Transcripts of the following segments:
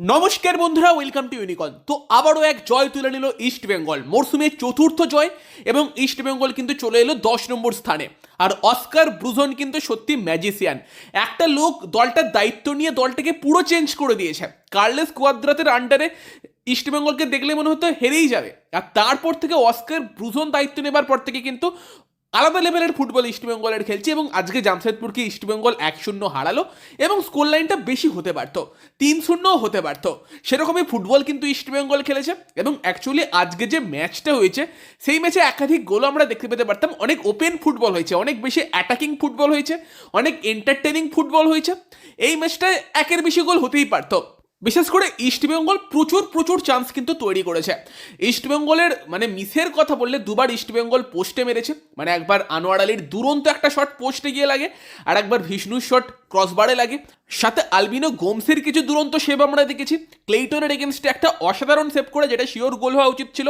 নমস্কার বন্ধুরা welcome to ইউনিকন তো আবারও এক জয় তুলে নিল ইস্ট বেঙ্গল মরসুমের চতুর্থ জয় এবং ইস্ট বেঙ্গল কিন্তু চলে এলো দশ নম্বর স্থানে। আর অস্কার ব্রুজন কিন্তু সত্যি ম্যাজিসিয়ান একটা লোক দলটার দায়িত্ব নিয়ে দলটাকে পুরো চেঞ্জ করে দিয়েছে। কার্লেস কোয়াদ্রাতের আন্ডারে ইস্টবেঙ্গলকে দেখলে মনে হতো হেরেই যাবে। আর তারপর থেকে অস্কার ব্রুজন দায়িত্ব নেবার পর থেকে কিন্তু আলাদা লেভেলের ফুটবল ইস্টবেঙ্গলের খেলছে এবং আজকে জামশেদপুরকে ইস্টবেঙ্গল এক শূন্য হারালো এবং স্কোর লাইনটা বেশি হতে পারতো, তিন শূন্যও হতে পারতো। সেরকমই ফুটবল কিন্তু ইস্টবেঙ্গল খেলেছে এবং অ্যাকচুয়ালি আজকে যে ম্যাচটা হয়েছে, সেই ম্যাচে একাধিক গোল আমরা দেখতে পেতে পারতাম। অনেক ওপেন ফুটবল হয়েছে, অনেক বেশি অ্যাটাকিং ফুটবল হয়েছে, অনেক এন্টারটেনিং ফুটবল হয়েছে। এই ম্যাচটায় একের বেশি গোল হতেই পারতো। বিশেষ করে ইস্টবেঙ্গল প্রচুর প্রচুর চান্স কিন্তু তৈরি করেছে। ইস্টবেঙ্গলের মানে মিসের কথা বললে দুবার ইস্টবেঙ্গল পোস্টে মেরেছে। মানে একবার আনোয়ার আলীর দুরন্ত একটা শট পোস্টে গিয়ে লাগে, আর একবার ভিষ্ণুর শট ক্রসবারে লাগে। সাথে আলবিনো গোমসের কিছু দুরন্ত সেভ আমরা দেখেছি। ক্লেইটনের এগেনস্টে একটা অসাধারণ সেভ করে, যেটা শিওর গোল হওয়া উচিত ছিল,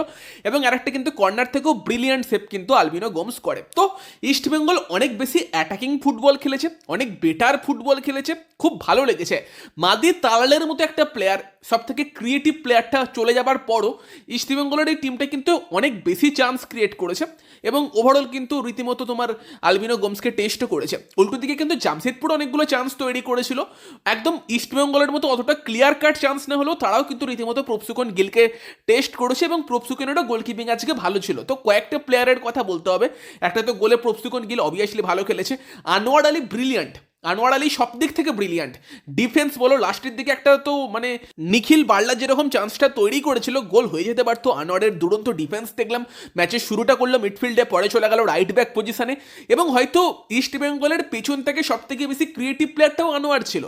এবং আরেকটা কিন্তু কর্নার থেকেও ব্রিলিয়ান্ট সেভ কিন্তু আলবিনো গোমস করে। তো ইস্টবেঙ্গল অনেক বেশি অ্যাটাকিং ফুটবল খেলেছে, অনেক বেটার ফুটবল খেলেছে, খুব ভালো লেগেছে। মাদি তালালের মতো একটা প্লেয়ার সব থেকে ক্রিয়েটিভ প্লেয়ারটা চলে যাবার পরও ইস্টবেঙ্গলের এই টিমটা কিন্তু অনেক বেশি চান্স ক্রিয়েট করেছে, এবং ওভারঅল কিন্তু রীতিমতো তোমার আলবিনো গোমসকে টেস্টও করেছে। উল্টো দিকে কিন্তু জামশেদপুর অনেকগুলো চান্স তৈরি করেছিল, একদম ইস্টবেঙ্গলের মতো অতটা ক্লিয়ার কাট চান্স না হলেও তারাও কিন্তু রীতিমতো প্রপসুকন গিলকে টেস্ট করেছে এবং প্রপসুকনেরও গোলকিপিং আজকে ভালো ছিল। তো কয়েকটা প্লেয়ারের কথা বলতে হবে। একটা তো গোলে প্রপসুকন গিল অবভিয়াসলি ভালো খেলেছে। আনোয়ার আলী ব্রিলিয়ান্ট আনোয়ার আলী সব দিক থেকে ব্রিলিয়ান্ট ডিফেন্স বলো লাস্টের দিকে একটা তো মানে নিখিল বার্লা যেরকম চান্সটা তৈরি করেছিল, গোল হয়ে যেতে পারতো আনোয়ারের দুরন্ত ডিফেন্স দেখলাম। ম্যাচের শুরুটা করল মিডফিল্ডে পরে চলে গেল রাইট ব্যাক পজিশনে এবং হয়তো ইস্ট বেঙ্গলের পেছন থেকে সব থেকে বেশি ক্রিয়েটিভ প্লেয়ারটাও আনোয়ার ছিল।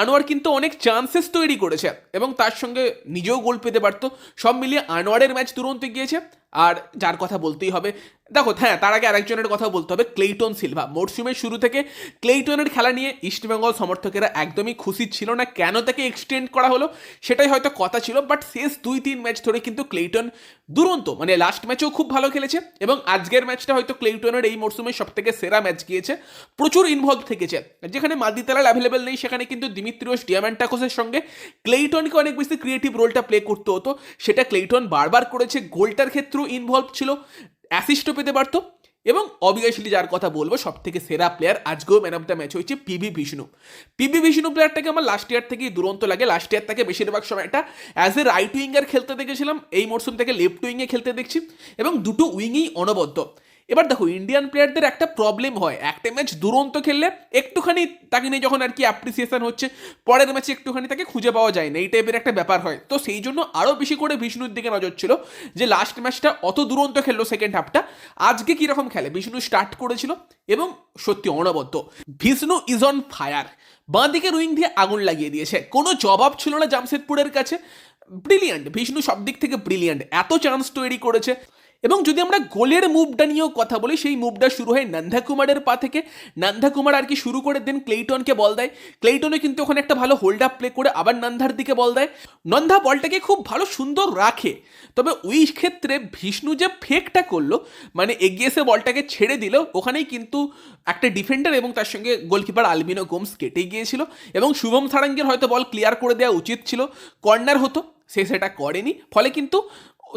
আনোয়ার কিন্তু অনেক চান্সেস তৈরি করেছে এবং তার সঙ্গে নিজেও গোল পেতে পারতো। সব মিলিয়ে আনোয়ারের ম্যাচ দুরন্ত গিয়েছে। আর যার কথা বলতেই হবে। দেখো হ্যাঁ তার আগে আরেকজনের কথা বলতে হবে, ক্লেইটন সিলভা। মরসুমের শুরু থেকে ক্লেইটনের খেলা নিয়ে ইস্টবেঙ্গল সমর্থকেরা একদমই খুশি ছিল না। কেন তাকে এক্সটেন্ড করা হলো, সেটাই হয়তো কথা ছিল বাট শেষ দুই তিন ম্যাচ ধরে কিন্তু ক্লেইটন দুরন্ত মানে লাস্ট ম্যাচেও খুব ভালো খেলেছে এবং আজকের ম্যাচটা হয়তো ক্লেইটনের এই মরসুমে সব থেকে সেরা ম্যাচ গিয়েছে। প্রচুর ইনভলভ থেকেছে। যেখানে মাদিতালাল অ্যাভেলেবেল নেই, সেখানে কিন্তু দিমিত্রিওস ডিয়ামেন্টাকোসের সঙ্গে ক্লেইটনকে অনেক বেশি ক্রিয়েটিভ রোলটা প্লে করতে হতো। সেটা ক্লেইটন বারবার করেছে, গোলটার ক্ষেত্রেও ইনভলভ ছিল। অ্যাসিস্টও পেতে পারতো। এবং অবভিয়াসলি যার কথা বলব সব থেকে সেরা প্লেয়ার আজকেও ম্যান অফ দ্য ম্যাচ হয়েছে পিভি বিষ্ণু পিভি বিষ্ণু প্লেয়ারটাকে আমার লাস্ট ইয়ার থেকেই দুরন্ত লাগে। লাস্ট ইয়ার তাকে বেশিরভাগ সময় একটা অ্যাজ এ রাইট উইঙ্গার খেলতে দেখেছিলাম, এই মরসুম থেকে লেফট উইংয়ে খেলতে দেখছি এবং দুটো উইংই অনবদ্য। এবার দেখো ইন্ডিয়ান প্লেয়ারদের একটা প্রবলেম হয়। একটা ম্যাচ দুরন্ত খেললে একটুখানি তাকে নিয়ে যখন আর কি অ্যাপ্রিসিয়েশন হচ্ছে, পরের ম্যাচে একটুখানি তাকে খুঁজে পাওয়া যায় না, এই টাইপের একটা ব্যাপার হয়। তো সেই জন্য আরও বেশি করে বিষ্ণুর দিকে নজর ছিল যে লাস্ট ম্যাচটা অত দুরন্ত খেললো সেকেন্ড হাফটা আজকে কীরকম খেলে? বিষ্ণু স্টার্ট করেছিল এবং সত্যি অনবদ্য। বিষ্ণু ইজ অন ফায়ার বাঁ দিকে রুইং দিয়ে আগুন লাগিয়ে দিয়েছে। কোনো জবাব ছিল না জামশেদপুরের কাছে। ব্রিলিয়ান্ট বিষ্ণু সব দিক থেকে ব্রিলিয়ান্ট এত চান্স তৈরি করেছে। এবং যদি আমরা গোলের মুভটা নিয়েও কথা বলি, সেই মুভটা শুরু হয় নন্দা কুমারের পা থেকে। নন্দা কুমার আর কি শুরু করে দেন ক্লেইটনকে বল দেয়। ক্লেইটনে কিন্তু ওখানে একটা ভালো হোল্ড আপ প্লে করে আবার নন্দার দিকে বল দেয়। নন্দা বলটাকে খুব ভালো সুন্দর রাখে। তবে ওই ক্ষেত্রে বিষ্ণু যে ফেকটা করল মানে এগিয়ে এসে বলটাকে ছেড়ে দিল, ওখানেই কিন্তু একটা ডিফেন্ডার এবং তার সঙ্গে গোলকিপার আলবিনো গোমস কেটে গিয়েছিল এবং শুভম সারাঙ্গের হয়তো বল ক্লিয়ার করে দেওয়া উচিত ছিল। কর্নার হতো, সে সেটা করেনি। ফলে কিন্তু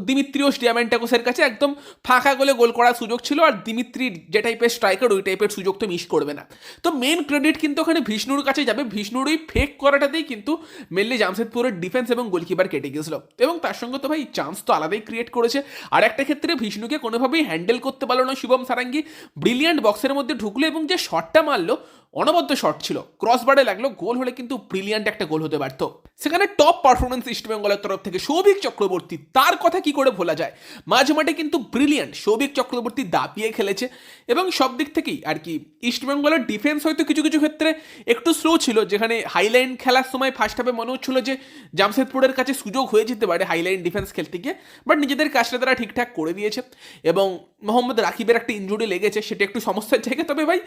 দিমিত্রিওস ডিয়ামেন্টাকোসের কাছে একদম ফাঁকা গোলে গোল করার সুযোগ ছিল আর দিমিত্রি যে টাইপের স্ট্রাইকার ওই টাইপের সুযোগ তো মিস করবে না। তো মেন ক্রেডিট কিন্তু ওখানে ভিষ্ণুর কাছে যাবে। বিষ্ণুর ওই ফেক করাটাতেই কিন্তু মেনলি জামশেদপুরের ডিফেন্স এবং গোলকিপার কেটে গেছিল এবং তার সঙ্গে তো ভাই চান্স তো আলাদাই ক্রিয়েট করেছে। আর একটা ক্ষেত্রে ভিষ্ণুকে কোনোভাবেই হ্যান্ডেল করতে পারল না শুভম সারাঙ্গি। ব্রিলিয়ান্ট বক্সের মধ্যে ঢুকলো এবং যে শটটা মারলো অনবদ্য শট ছিল। ক্রস বারে লাগল, গোল হলে কিন্তু ব্রিলিয়ান্ট একটা গোল হতে পারতো সেখানে টপ পারফরমেন্স ইস্টবেঙ্গলের তরফ থেকে সৌভিক চক্রবর্তী, তার কথা কি করে ভোলা যায়? মাঝে মাঠে কিন্তু ব্রিলিয়ান্ট সৌভিক চক্রবর্তী দাপিয়ে খেলেছে এবং সব দিক থেকেই আর কি ইস্টবেঙ্গলের ডিফেন্স হয়তো কিছু কিছু ক্ষেত্রে একটু স্লো ছিল, যেখানে হাইলাইন খেলার সময় ফার্স্ট হাফে মনে হচ্ছিল যে জামশেদপুরের কাছে সুযোগ হয়ে যেতে পারে হাইলাইন ডিফেন্স খেলতে গিয়ে বাট নিজেদের কাজটা তারা ঠিকঠাক করে দিয়েছে এবং মোহাম্মদ রাকিবের একটা ইঞ্জুরি লেগেছে, সেটা একটু সমস্যার জায়গা। তবে ভাই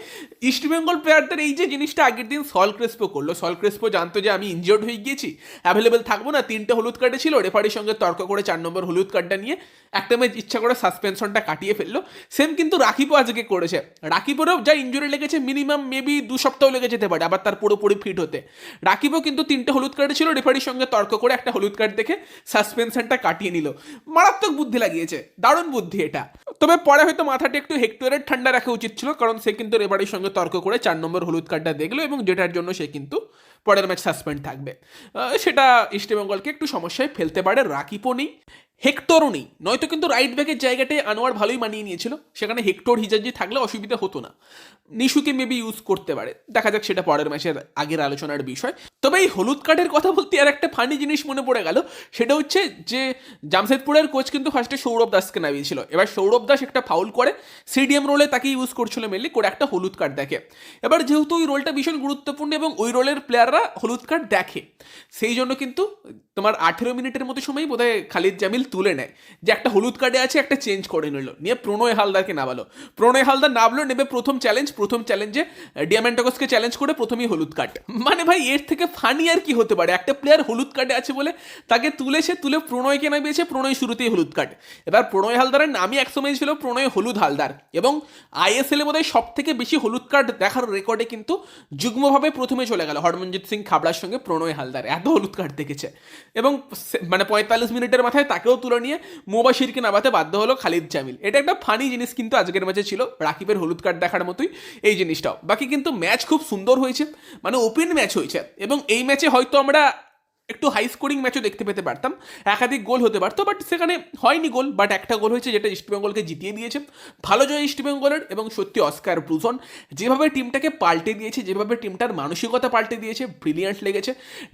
ইস্টবেঙ্গল প্লেয়ারদের গুজরাটের এই যে জিনিসটা আগের দিন সল ক্রেসপো করল, সল ক্রেসপো জানতো যে আমি ইনজিওর্ড হয়ে গিয়েছি অ্যাভেলেবেল থাকব না, তিনটে হলুদ কার্ডে ছিল রেফারির সঙ্গে তর্ক করে চার নম্বর হলুদ কার্ডটা নিয়ে একটা ম্যাচ ইচ্ছা করে সাসপেনশনটা কাটিয়ে ফেলল। সেম কিন্তু রাকিবও আজকে করেছে। রাকিবেরও যা ইঞ্জুরি লেগেছে মিনিমাম মেবি দু সপ্তাহ লেগে যেতে পারে, আবার তার পুরোপুরি ফিট হতে। রাকিবও কিন্তু তিনটে হলুদ কার্ডে ছিল রেফারির সঙ্গে তর্ক করে একটা হলুদ কার্ড দেখে সাসপেনশনটা কাটিয়ে নিল। মারাত্মক বুদ্ধি লাগিয়েছে, দারুণ বুদ্ধি এটা। তবে পরে হয়তো মাথাটি একটু হেক্টরের ঠান্ডা রাখা উচিত ছিল, কারণ সে কিন্তু রেফারির সঙ্গে তর্ক করে চার নম্বর হলুদ কার্ডটা দেখল এবং যেটার জন্য সে কিন্তু পরের ম্যাচ সাসপেন্ড থাকবে। সেটা ইস্টবেঙ্গলকে একটু সমস্যায় ফেলতে পারে, রাকিবও নেই। হেক্টরও নেই। নয়তো কিন্তু রাইট ব্যাকের জায়গাটায় আনোয়ার ভালোই মানিয়ে নিয়েছিল। সেখানে হেক্টর, হিজাজি থাকলে অসুবিধা হতো না। নিশুকে মেবি ইউজ করতে পারে। দেখা যাক সেটা পরের ম্যাচের আগের আলোচনার বিষয়। তবে এই হলুদ কার্ডের কথা বলতে আর একটা ফানি জিনিস মনে পড়ে গেল। সেটা হচ্ছে যে জামশেদপুরের কোচ কিন্তু ফার্স্টে সৌরভ দাসকে নামিয়েছিল। এবার সৌরভ দাস একটা ফাউল করে। সিডিএম রোলে তাকে ইউজ করছিল মেনলি করে একটা হলুদ কার্ড দেখে। এবার যেহেতু ওই রোলটা ভীষণ গুরুত্বপূর্ণ এবং ওই রোলের প্লেয়াররা হলুদ কার্ড দেখে, সেই জন্য কিন্তু তোমার আঠেরো মিনিটের মতো সময় বোধহয় খালিদ জামিল তুলে নেয়। যে একটা হলুদ কার্ডে আছে, একটা চেঞ্জ করে নিল। নিয়ে প্রণয় হালদারকে নামালো। প্রণয় হালদার নামলো, নেবে প্রথম চ্যালেঞ্জ প্রথম চ্যালেঞ্জে ডিয়ামেন্টাগসকে চ্যালেঞ্জ করে প্রথমেই হলুদ কার্ড মানে ভাই, এর থেকে ফানি আর কি হতে পারে? একটা প্লেয়ার হলুদ কার্ডে আছে বলে তাকে তুলেছে তুলে প্রণয়কে নামিয়েছে, প্রণয় শুরুতেই হলুদ কার্ড এবার প্রণয় হালদারের নামই একসময় ছিল প্রণয় হলুদ হালদার। এবং আইএসএল বোধহয় সব থেকে বেশি হলুদ কার্ড দেখার রেকর্ডে কিন্তু যুগ্মভাবে প্রথমে চলে গেল। হরমনজিৎ সিং, খাবড়ার সঙ্গে প্রণয় হালদার। এত হলুদ কার্ড দেখেছে। এবং সে- মানে পঁয়তাল্লিশ মিনিটের মাথায় তাকেও তুলে নিয়ে মোবাশিরকে নামাতে বাধ্য হলো খালিদ জামিল। এটা একটা ফানি জিনিস কিন্তু আজকের ম্যাচে ছিল, রাকিবের হলুদ কার্ড দেখার মতোই এই জিনিসটাও। বাকি কিন্তু ম্যাচ খুব সুন্দর হয়েছে মানে ওপেন ম্যাচ হয়েছে। এবং এই ম্যাচে হয়তো আমরা একটু হাই স্কোরিং ম্যাচও দেখতে পেতে পারতাম। একাধিক গোল হতে পারতো বাট সেখানে হয়নি গোল বাট একটা গোল হয়েছে যেটা ইস্টবেঙ্গলকে জিতিয়ে দিয়েছে। ভালো জয় ইস্টবেঙ্গলের এবং সত্যি অস্কার ব্রুজন যেভাবে টিমটাকে পাল্টে দিয়েছে, যেভাবে টিমটার মানসিকতা পাল্টে দিয়েছে ব্রিলিয়ান্ট লেগেছে।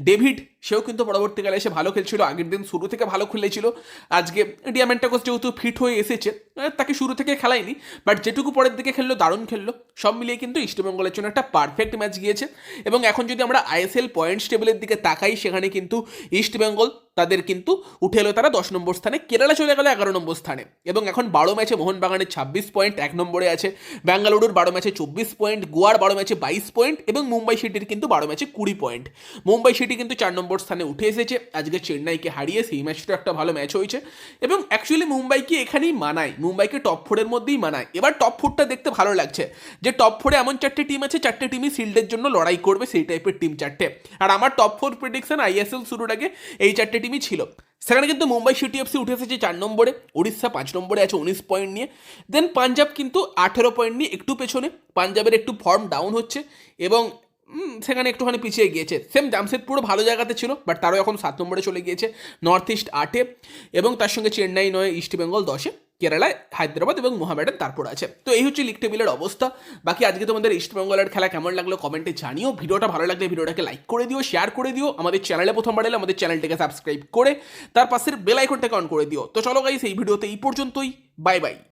ডেভিড সেও কিন্তু পরবর্তীকালে এসে ভালো খেলছিল, আগের দিন শুরু থেকে ভালো খেলেছিল। আজকে ডিয়ামেন্টাকোস যেহেতু ফিট হয়ে এসেছে তাকে শুরু থেকে খেলায়নি বাট যেটুকু পরের দিকে খেললো, দারুণ খেললো। সব মিলিয়ে কিন্তু ইস্টবেঙ্গলের জন্য একটা পারফেক্ট ম্যাচ গিয়েছে। এবং এখন যদি আমরা আইএসএল পয়েন্টস টেবিলের দিকে তাকাই, সেখানে কিন্তু ইস্টবেঙ্গল তাদের কিন্তু উঠে এলো তারা দশ নম্বর স্থানে। কেরালা চলে গেল এগারো নম্বর স্থানে। এবং এখন বারো ম্যাচে মোহনবাগানের ছাব্বিশ পয়েন্ট এক নম্বরে আছে। বেঙ্গালুরুর বারো ম্যাচে চব্বিশ পয়েন্ট, গোয়ার বারো ম্যাচে বাইশ পয়েন্ট এবং মুম্বাই সিটির কিন্তু বারো ম্যাচে কুড়ি পয়েন্ট। মুম্বাই সিটি কিন্তু চার নম্বর স্থানে উঠে এসেছে। আজকে চেন্নাইকে হারিয়ে সেই ম্যাচটা একটা ভালো ম্যাচ হয়েছে। এবং অ্যাকচুয়ালি মুম্বাইকে এখানেই মানায়। মুম্বাইকে টপ ফোরের মধ্যেই মানায়। এবার টপ ফোরটা দেখতে ভালো লাগছে যে টপ ফোরে এমন চারটে টিম আছে, চারটে টিমই শিল্ডের জন্য লড়াই করবে সেই টাইপের টিম চারটে। আর আমার টপ ফোর প্রেডিকশন আইএসএল শুরুর আগে এই চারটে টিমই ছিল। সেখানে কিন্তু মুম্বাই সিটি এফসি উঠে এসেছে চার নম্বরে উড়িষ্যা পাঁচ নম্বরে আছে উনিশ পয়েন্ট নিয়ে। দেন পাঞ্জাব কিন্তু আঠেরো পয়েন্ট নিয়ে একটু পেছনে, পাঞ্জাবের একটু ফর্ম ডাউন হচ্ছে এবং সেখানে একটুখানি পিছিয়ে গিয়েছে। সেম জামশেদপুরও ভালো জায়গাতে ছিল বাট তারও এখন সাত নম্বরে চলে গিয়েছে নর্থ ইস্ট আটে এবং তার সঙ্গে চেন্নাই নয় ইস্ট বেঙ্গল দশে। কেরালায় হায়দ্রাবাদ এবং মোহামেডান তারপর আছে। তো এই হচ্ছে লিগ টেবিলের অবস্থা। বাকি আজকে তোমাদের ইস্টবেঙ্গলের খেলা কেমন লাগল কমেন্টে জানিও। ভিডিওটা ভালো লাগলে ভিডিওটাকে লাইক করে দিও শেয়ার করে দিও। আমাদের চ্যানেলে প্রথম এলে আমাদের চ্যানেলটাকে সাবস্ক্রাইব করে, তার পাশের বেল আইকনটাকে অন করে দিও। তো চলো গাইস এই ভিডিওতে এই পর্যন্তই। Bye bye